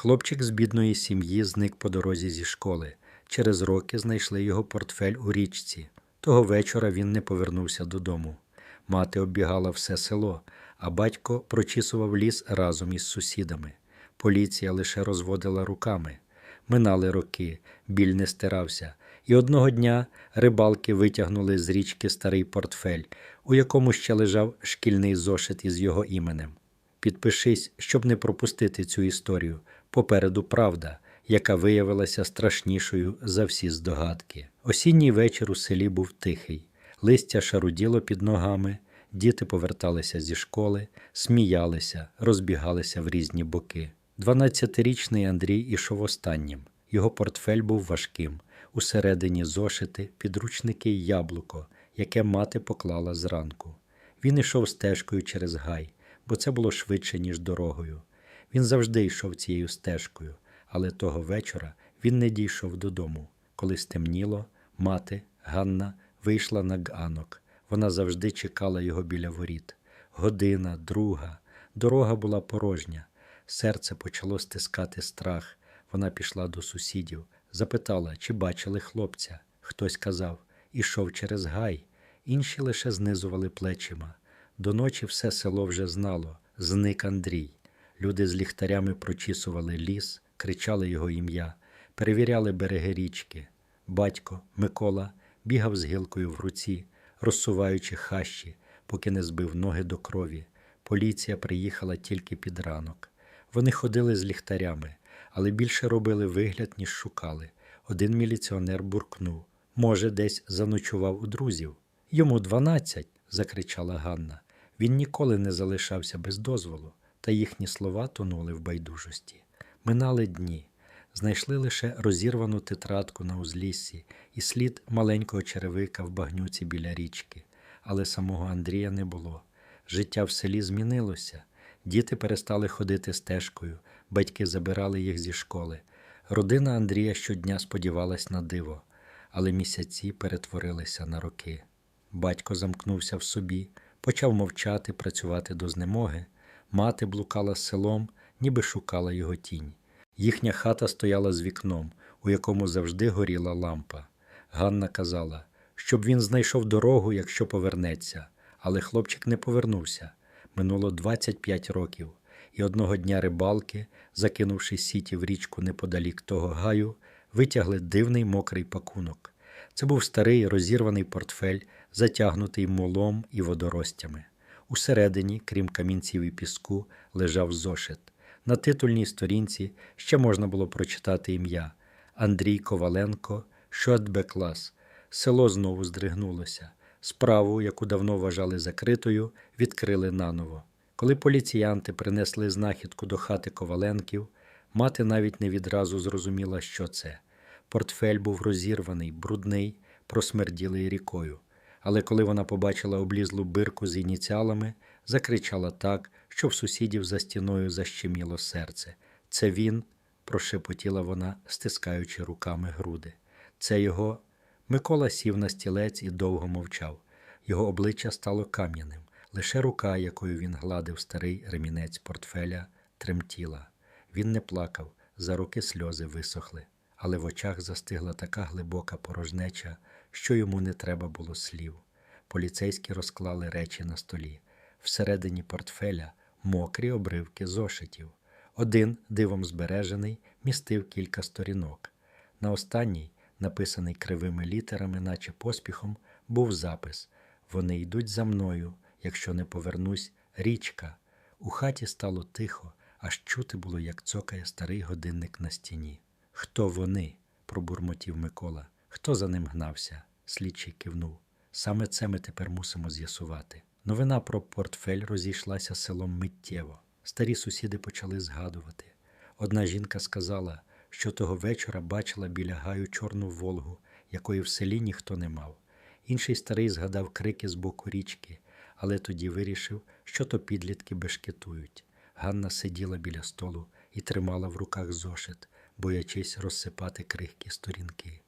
Хлопчик з бідної сім'ї зник по дорозі зі школи. Через роки знайшли його портфель у річці. Того вечора він не повернувся додому. Мати оббігала все село, а батько прочісував ліс разом із сусідами. Поліція лише розводила руками. Минали роки, біль не стирався, і одного дня рибалки витягнули з річки старий портфель, у якому ще лежав шкільний зошит із його іменем. Підпишись, щоб не пропустити цю історію. Попереду правда, яка виявилася страшнішою за всі здогадки. Осінній вечір у селі був тихий, листя шаруділо під ногами, діти поверталися зі школи, сміялися, розбігалися в різні боки. Дванадцятирічний Андрій ішов останнім. Його портфель був важким. Усередині зошити, підручники й яблуко, яке мати поклала зранку. Він ішов стежкою через гай, бо це було швидше, ніж дорогою. Він завжди йшов цією стежкою, але того вечора він не дійшов додому. Коли стемніло, мати, Ганна, вийшла на ганок. Вона завжди чекала його біля воріт. Година, друга. Дорога була порожня. Серце почало стискати страх. Вона пішла до сусідів, запитала, чи бачили хлопця. Хтось казав, ішов через гай, інші лише знизували плечима. До ночі все село вже знало зник Андрій. Люди з ліхтарями прочісували ліс, кричали його ім'я, перевіряли береги річки. Батько Микола бігав з гілкою в руці, розсуваючи хащі, поки не збив ноги до крові. Поліція приїхала тільки під ранок. Вони ходили з ліхтарями, але більше робили вигляд, ніж шукали. Один міліціонер буркнув може, десь заночував у друзів. Йому дванадцять, закричала Ганна. Він ніколи не залишався без дозволу, та їхні слова тонули в байдужості. Минали дні. Знайшли лише розірвану тетрадку на узліссі і слід маленького черевика в багнюці біля річки, але самого Андрія не було. Життя в селі змінилося. Діти перестали ходити стежкою, батьки забирали їх зі школи. Родина Андрія щодня сподівалась на диво, але місяці перетворилися на роки. Батько замкнувся в собі, почав мовчати, працювати до знемоги. Мати блукала селом, ніби шукала його тінь. Їхня хата стояла з вікном, у якому завжди горіла лампа. Ганна казала, щоб він знайшов дорогу, якщо повернеться, але хлопчик не повернувся. Минуло 25 років, і одного дня рибалки, закинувши сіті в річку неподалік того гаю, витягли дивний мокрий пакунок. Це був старий розірваний портфель, затягнутий молом і водоростями. Усередині, крім камінців і піску, лежав зошит. На титульній сторінці ще можна було прочитати ім'я Андрій Коваленко, Шотбеклас. Село знову здригнулося. Справу, яку давно вважали закритою, відкрили наново. Коли поліціянти принесли знахідку до хати Коваленків, мати навіть не відразу зрозуміла, що це. Портфель був розірваний, брудний, просмерділий рікою. Але коли вона побачила облізлу бирку з ініціалами, закричала так, що в сусідів за стіною защеміло серце. Це він, прошепотіла вона, стискаючи руками груди. Це його. Микола сів на стілець і довго мовчав. Його обличчя стало кам'яним. Лише рука, якою він гладив старий ремінець портфеля, тремтіла. Він не плакав, за руки сльози висохли, але в очах застигла така глибока порожнеча, що йому не треба було слів. Поліцейські розклали речі на столі. Всередині портфеля мокрі обривки зошитів. Один, дивом збережений, містив кілька сторінок. На останній, написаний кривими літерами, наче поспіхом, був запис Вони йдуть за мною, якщо не повернусь, річка. У хаті стало тихо, аж чути було, як цокає старий годинник на стіні. Хто вони? пробурмотів Микола. Хто за ним гнався? Слідчий кивнув. Саме це ми тепер мусимо з'ясувати. Новина про портфель розійшлася селом миттєво. Старі сусіди почали згадувати. Одна жінка сказала, що того вечора бачила біля гаю чорну Волгу, якої в селі ніхто не мав. Інший старий згадав крики з боку річки, але тоді вирішив, що то підлітки бешкетують. Ганна сиділа біля столу і тримала в руках зошит, боячись розсипати крихкі сторінки.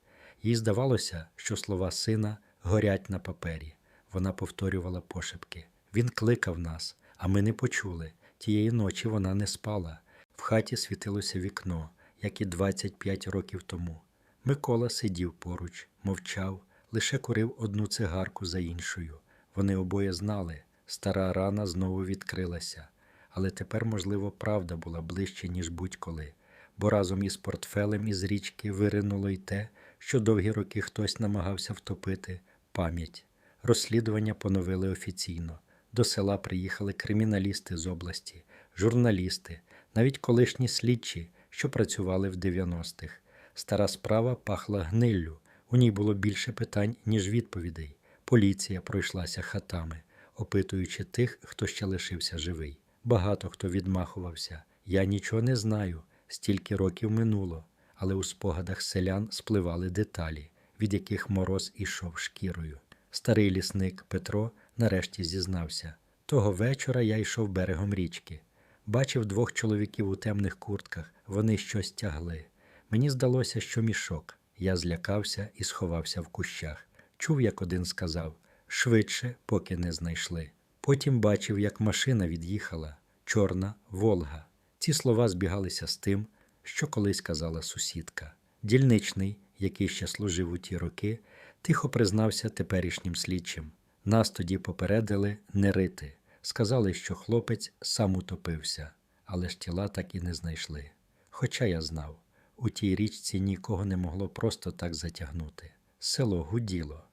Їй здавалося, що слова сина горять на папері. Вона повторювала пошепки. Він кликав нас, а ми не почули. Тієї ночі вона не спала. В хаті світилося вікно, як і 25 років тому. Микола сидів поруч, мовчав, лише курив одну цигарку за іншою. Вони обоє знали, стара рана знову відкрилася, але тепер, можливо, правда була ближче, ніж будь-коли, бо разом із портфелем із річки виринуло й те, що довгі роки хтось намагався втопити пам'ять. Розслідування поновили офіційно. До села приїхали криміналісти з області, журналісти, навіть колишні слідчі, що працювали в 90-х. Стара справа пахла гниллю. У ній було більше питань, ніж відповідей. Поліція пройшлася хатами, опитуючи тих, хто ще лишився живий. Багато хто відмахувався. Я нічого не знаю, стільки років минуло, але у спогадах селян спливали деталі, від яких мороз ішов шкірою. Старий лісник Петро нарешті зізнався. Того вечора я йшов берегом річки. Бачив двох чоловіків у темних куртках, вони щось тягли. Мені здалося, що мішок. Я злякався і сховався в кущах. Чув, як один сказав швидше, поки не знайшли. Потім бачив, як машина від'їхала чорна Волга. Ці слова збігалися з тим, що колись казала сусідка. Дільничний, який ще служив у ті роки, тихо признався теперішнім слідчим. Нас тоді попередили не рити. Сказали, що хлопець сам утопився, але ж тіла так і не знайшли. Хоча я знав, у тій річці нікого не могло просто так затягнути. Село гуділо.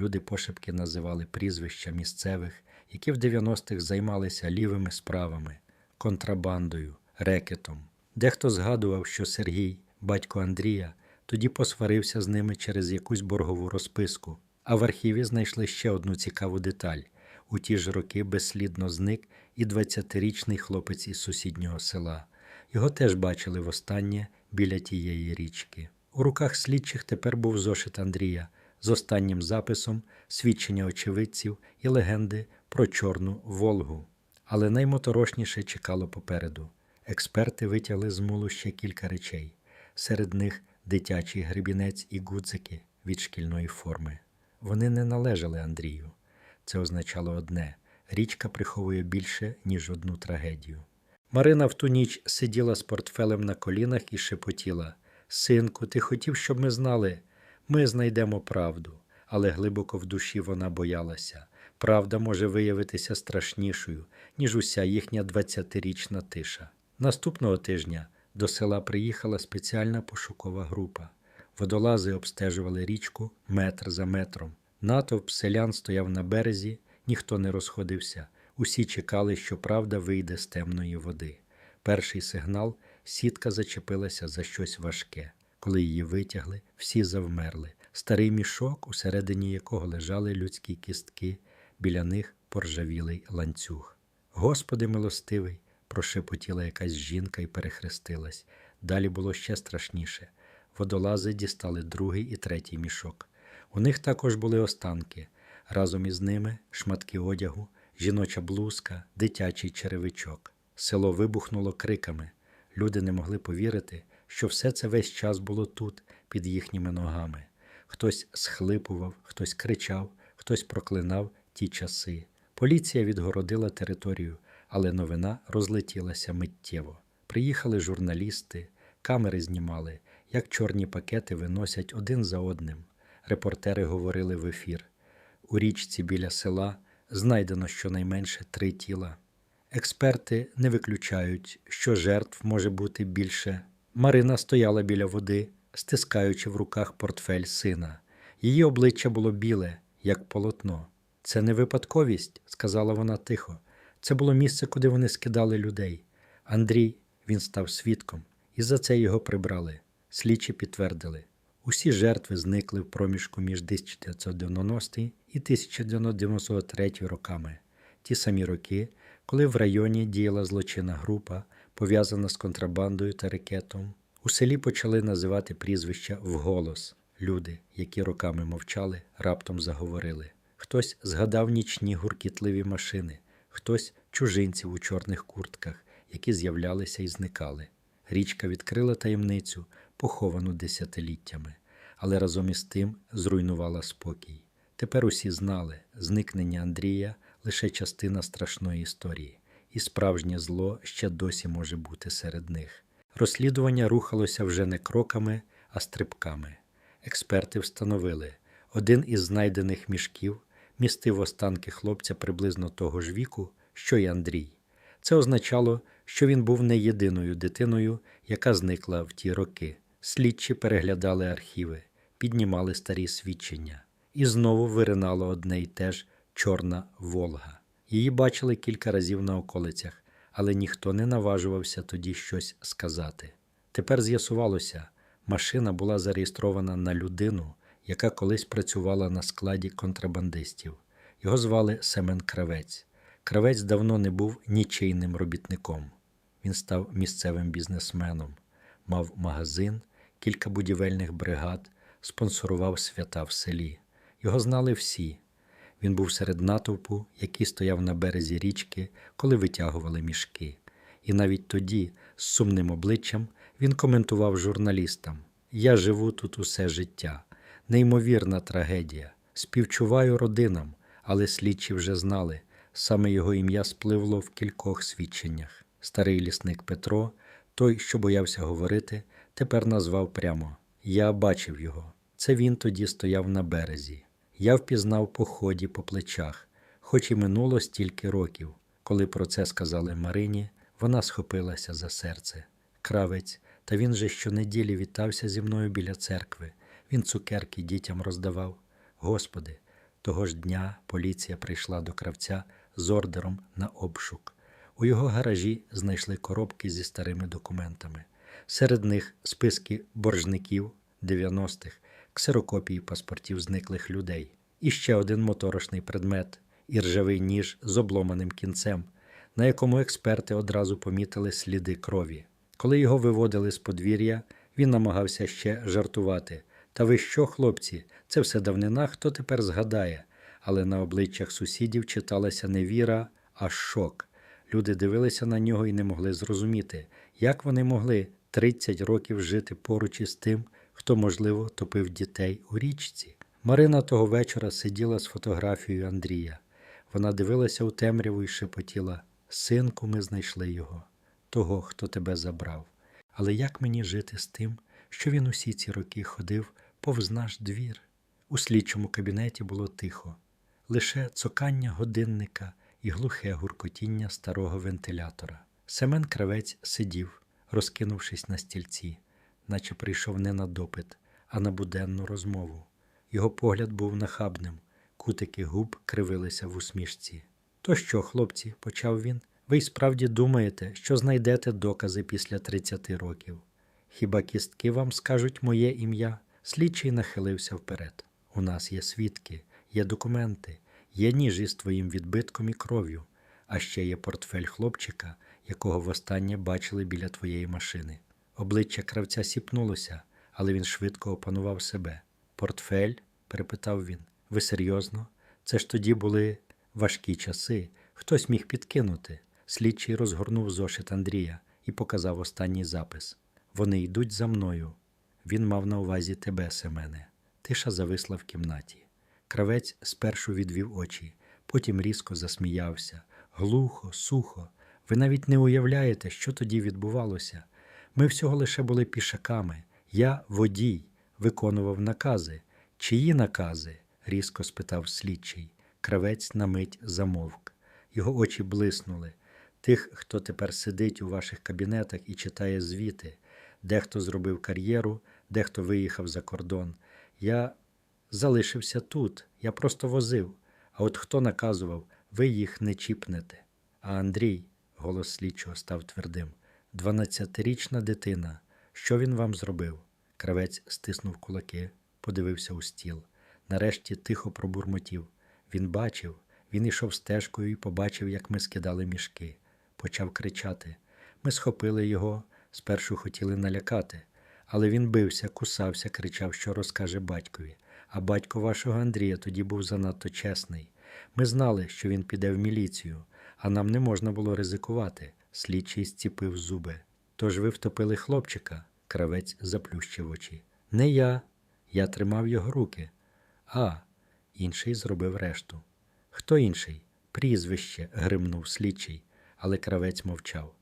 Люди пошепки називали прізвища місцевих, які в 90-х займалися лівими справами, контрабандою, рекетом. Дехто згадував, що Сергій, батько Андрія, тоді посварився з ними через якусь боргову розписку, а в архіві знайшли ще одну цікаву деталь. У ті ж роки безслідно зник і 20-річний хлопець із сусіднього села. Його теж бачили востаннє біля тієї річки. У руках слідчих тепер був зошит Андрія з останнім записом, свідчення очевидців і легенди про Чорну Волгу. Але наймоторошніше чекало попереду. Експерти витягли з мулу ще кілька речей. Серед них дитячий гребінець і гудзики від шкільної форми. Вони не належали Андрію. Це означало одне річка приховує більше, ніж одну трагедію. Марина в ту ніч сиділа з портфелем на колінах і шепотіла Синку, ти хотів, щоб ми знали, ми знайдемо правду. Але глибоко в душі вона боялася. Правда може виявитися страшнішою, ніж уся їхня 20-річна тиша. Наступного тижня до села приїхала спеціальна пошукова група. Водолази обстежували річку метр за метром. Натовп селян стояв на березі, ніхто не розходився. Усі чекали, що правда вийде з темної води. Перший сигнал сітка зачепилася за щось важке. Коли її витягли, всі завмерли. Старий мішок, усередині якого лежали людські кістки, біля них поржавілий ланцюг. Господи милостивий, прошепотіла якась жінка і перехрестилась. Далі було ще страшніше. Водолази дістали другий і третій мішок. У них також були останки. Разом із ними шматки одягу, жіноча блузка, дитячий черевичок. Село вибухнуло криками. Люди не могли повірити, що все це весь час було тут, під їхніми ногами. Хтось схлипував, хтось кричав, хтось проклинав ті часи. Поліція відгородила територію, але новина розлетілася миттєво. Приїхали журналісти, камери знімали, як чорні пакети виносять один за одним. Репортери говорили в ефір. У річці біля села знайдено щонайменше три тіла. Експерти не виключають, що жертв може бути більше. Марина стояла біля води, стискаючи в руках портфель сина. Її обличчя було біле, як полотно. Це не випадковість, сказала вона тихо. Це було місце, куди вони скидали людей. Андрій він став свідком, і за це його прибрали. Слідчі підтвердили. Усі жертви зникли в проміжку між 1990 і 1993 роками, ті самі роки, коли в районі діяла злочинна група, пов'язана з контрабандою та рекетом. У селі почали називати прізвища вголос. Люди, які роками мовчали, раптом заговорили. Хтось згадав нічні гуркітливі машини, хтось чужинців у чорних куртках, які з'являлися і зникали. Річка відкрила таємницю, поховану десятиліттями, але разом із тим зруйнувала спокій. Тепер усі знали, зникнення Андрія лише частина страшної історії, і справжнє зло ще досі може бути серед них. Розслідування рухалося вже не кроками, а стрибками. Експерти встановили, один із знайдених мішків містив останки хлопця приблизно того ж віку, що й Андрій. Це означало, що він був не єдиною дитиною, яка зникла в ті роки. Слідчі переглядали архіви, піднімали старі свідчення, і знову виринало одне й те ж чорна Волга. Її бачили кілька разів на околицях, але ніхто не наважувався тоді щось сказати. Тепер з'ясувалося, машина була зареєстрована на людину, яка колись працювала на складі контрабандистів. Його звали Семен Кравець. Кравець давно не був нічийним робітником. Він став місцевим бізнесменом, мав магазин, кілька будівельних бригад, спонсорував свята в селі. Його знали всі. Він був серед натовпу, який стояв на березі річки, коли витягували мішки. І навіть тоді, з сумним обличчям, він коментував журналістам: Я живу тут усе життя, неймовірна трагедія. Співчуваю родинам, але слідчі вже знали, саме його ім'я спливло в кількох свідченнях. Старий лісник Петро, той, що боявся говорити, тепер назвав прямо: Я бачив його. Це він тоді стояв на березі. Я впізнав по ході по плечах, хоч і минуло стільки років. Коли про це сказали Марині, вона схопилася за серце. Кравець, та він же щонеділі вітався зі мною біля церкви. Він цукерки дітям роздавав. Господи, того ж дня поліція прийшла до кравця з ордером на обшук. У його гаражі знайшли коробки зі старими документами. Серед них списки боржників 90-х, ксерокопії паспортів зниклих людей, і ще один моторошний предмет і ржавий ніж з обломаним кінцем, на якому експерти одразу помітили сліди крові. Коли його виводили з подвір'я, він намагався ще жартувати. Та ви що, хлопці, це все давнина, хто тепер згадає? Але на обличчях сусідів читалася не віра, а шок. Люди дивилися на нього і не могли зрозуміти, як вони могли 30 років жити поруч із тим, хто, можливо, топив дітей у річці. Марина того вечора сиділа з фотографією Андрія. Вона дивилася у темряву і шепотіла: Синку, ми знайшли його, того, хто тебе забрав. Але як мені жити з тим, що він усі ці роки ходив повз наш двір? У слідчому кабінеті було тихо, лише цокання годинника і глухе гуркотіння старого вентилятора. Семен Кравець сидів, розкинувшись на стільці, наче прийшов не на допит, а на буденну розмову. Його погляд був нахабним, кутики губ кривилися в усмішці. То що, хлопці, почав він, ви й справді думаєте, що знайдете докази після 30 років? Хіба кістки вам скажуть моє ім'я? Слідчий нахилився вперед. У нас є свідки, є документи, є ніж із твоїм відбитком і кров'ю, а ще є портфель хлопчика, якого востаннє бачили біля твоєї машини. Обличчя кравця сіпнулося, але він швидко опанував себе. Портфель? перепитав він. Ви серйозно? Це ж тоді були важкі часи. Хтось міг підкинути. Слідчий розгорнув зошит Андрія і показав останній запис. Вони йдуть за мною. Він мав на увазі тебе, Семене. Тиша зависла в кімнаті. Кравець спершу відвів очі, потім різко засміявся. Глухо, сухо. Ви навіть не уявляєте, що тоді відбувалося. Ми всього лише були пішаками. Я водій, виконував накази. Чиї накази? різко спитав слідчий. Кравець на мить замовк. Його очі блиснули. Тих, хто тепер сидить у ваших кабінетах і читає звіти, дехто зробив кар'єру, дехто виїхав за кордон. Я залишився тут, я просто возив. А от хто наказував, ви їх не чіпнете. А Андрій, голос слідчого став твердим, дванадцятирічна дитина. Що він вам зробив? Кравець стиснув кулаки, подивився у стіл. Нарешті тихо пробурмотів. Він бачив, він ішов стежкою і побачив, як ми скидали мішки. Почав кричати. Ми схопили його, спершу хотіли налякати, але він бився, кусався, кричав, що розкаже батькові. А батько вашого Андрія тоді був занадто чесний. Ми знали, що він піде в міліцію, а нам не можна було ризикувати. Слідчий зціпив зуби. Тож ви втопили хлопчика, кравець заплющив очі. Не я. Я тримав його руки. А, інший зробив решту. Хто інший? Прізвище, гримнув слідчий. але кравець мовчав.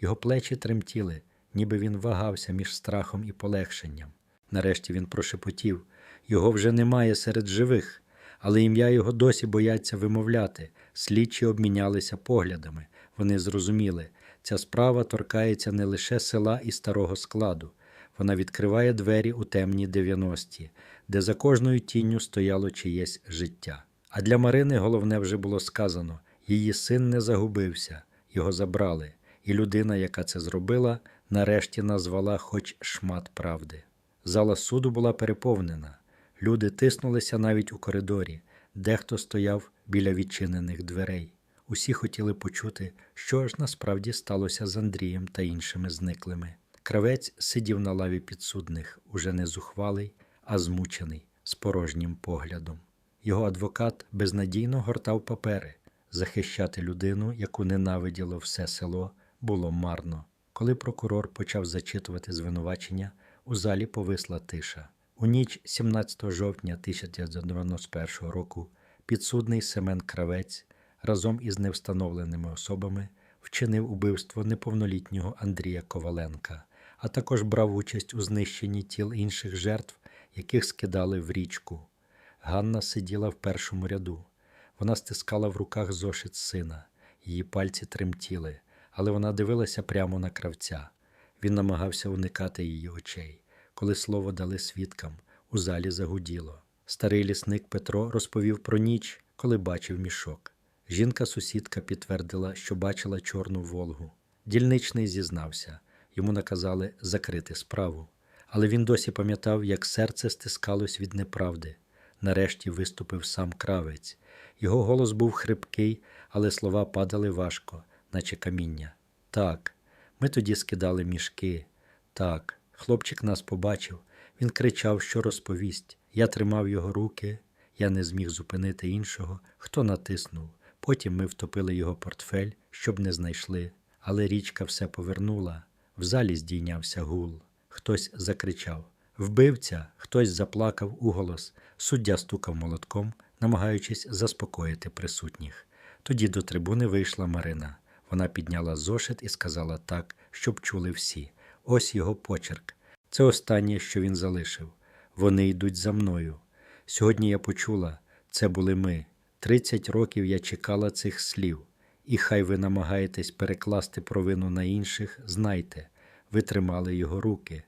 Його плечі тремтіли, ніби він вагався між страхом і полегшенням. Нарешті він прошепотів його вже немає серед живих, але ім'я його досі бояться вимовляти. Слідчі обмінялися поглядами. Вони зрозуміли, ця справа торкається не лише села і старого складу. Вона відкриває двері у темні 90-ті, де за кожною тінню стояло чиєсь життя. А для Марини головне вже було сказано: її син не загубився, його забрали, і людина, яка це зробила, нарешті назвала хоч шмат правди. Зала суду була переповнена. Люди тиснулися навіть у коридорі, дехто стояв біля відчинених дверей. Усі хотіли почути, що ж насправді сталося з Андрієм та іншими зниклими. Кравець сидів на лаві підсудних, уже не зухвалий, а змучений, з порожнім поглядом. Його адвокат безнадійно гортав папери. Захищати людину, яку ненавиділо все село, було марно. Коли прокурор почав зачитувати звинувачення, у залі повисла тиша. У ніч 17 жовтня 1991 року підсудний Семен Кравець разом із невстановленими особами вчинив убивство неповнолітнього Андрія Коваленка, а також брав участь у знищенні тіл інших жертв, яких скидали в річку. Ганна сиділа в першому ряду. Вона стискала в руках зошит сина, її пальці тремтіли, але вона дивилася прямо на кравця. Він намагався уникати її очей. Коли слово дали свідкам, у залі загуділо. Старий лісник Петро розповів про ніч, коли бачив мішок. Жінка-сусідка підтвердила, що бачила чорну Волгу. Дільничний зізнався, йому наказали закрити справу. Але він досі пам'ятав, як серце стискалось від неправди. Нарешті виступив сам кравець. Його голос був хрипкий, але слова падали важко, наче каміння. Так, ми тоді скидали мішки. Так, хлопчик нас побачив. Він кричав, що розповість. Я тримав його руки, я не зміг зупинити іншого, хто натиснув. Потім ми втопили його портфель, щоб не знайшли. Але річка все повернула. В залі здійнявся гул. Хтось закричав Вбивця, хтось заплакав уголос. Суддя стукав молотком, намагаючись заспокоїти присутніх. Тоді до трибуни вийшла Марина. Вона підняла зошит і сказала так, щоб чули всі. Ось його почерк. Це останнє, що він залишив. Вони йдуть за мною. Сьогодні я почула, це були ми. Тридцять років я чекала цих слів, і хай ви намагаєтесь перекласти провину на інших, знайте, ви тримали його руки.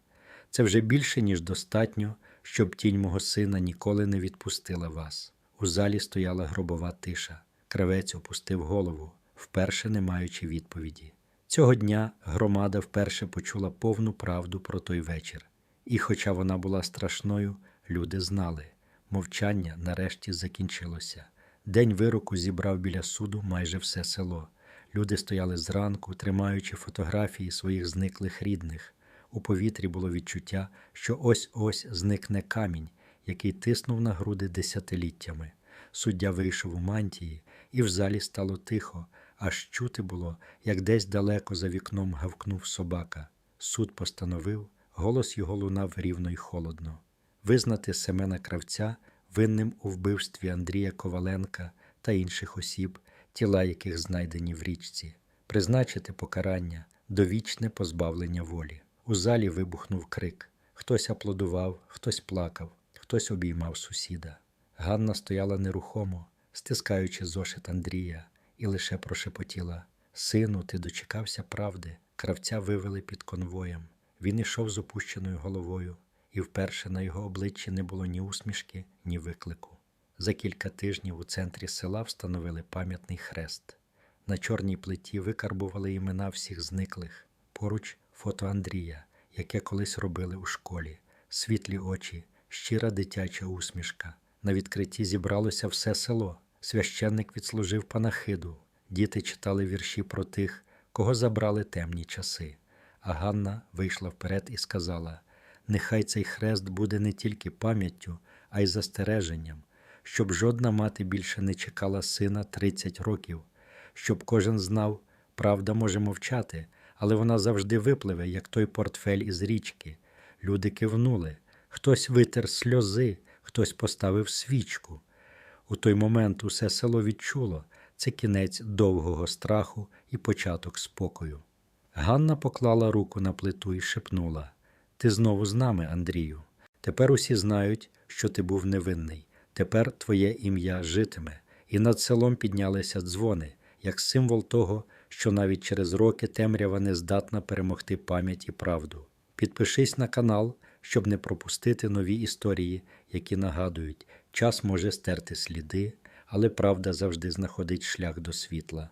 Це вже більше, ніж достатньо, щоб тінь мого сина ніколи не відпустила вас. У залі стояла гробова тиша. Кравець опустив голову, вперше не маючи відповіді. Цього дня громада вперше почула повну правду про той вечір. І, хоча вона була страшною, люди знали мовчання нарешті закінчилося. День вироку зібрав біля суду майже все село. Люди стояли зранку, тримаючи фотографії своїх зниклих рідних. У повітрі було відчуття, що ось ось зникне камінь, який тиснув на груди десятиліттями. Суддя вийшов у мантії, і в залі стало тихо, аж чути було, як десь далеко за вікном гавкнув собака. Суд постановив, голос його лунав рівно й холодно. Визнати Семена Кравця винним у вбивстві Андрія Коваленка та інших осіб, тіла яких знайдені в річці, призначити покарання, довічне позбавлення волі. У залі вибухнув крик. Хтось аплодував, хтось плакав, хтось обіймав сусіда. Ганна стояла нерухомо, стискаючи зошит Андрія, і лише прошепотіла Сину, ти дочекався правди. Кравця вивели під конвоєм. Він ішов з опущеною головою, і вперше на його обличчі не було ні усмішки, ні виклику. За кілька тижнів у центрі села встановили пам'ятний хрест. На чорній плиті викарбували імена всіх зниклих. Поруч фото Андрія, яке колись робили у школі, світлі очі, щира дитяча усмішка. На відкритті зібралося все село. Священник відслужив панахиду. Діти читали вірші про тих, кого забрали темні часи. А Ганна вийшла вперед і сказала: Нехай цей хрест буде не тільки пам'яттю, а й застереженням, щоб жодна мати більше не чекала сина 30 років, щоб кожен знав, правда може мовчати, але вона завжди випливе, як той портфель із річки. Люди кивнули, хтось витер сльози, хтось поставив свічку. У той момент усе село відчуло це кінець довгого страху і початок спокою. Ганна поклала руку на плиту і шепнула: Ти знову з нами, Андрію. Тепер усі знають, що ти був невинний. Тепер твоє ім'я житиме, і над селом піднялися дзвони, як символ того, що навіть через роки темрява не здатна перемогти пам'ять і правду. Підпишись на канал, щоб не пропустити нові історії, які нагадують, час може стерти сліди, але правда завжди знаходить шлях до світла.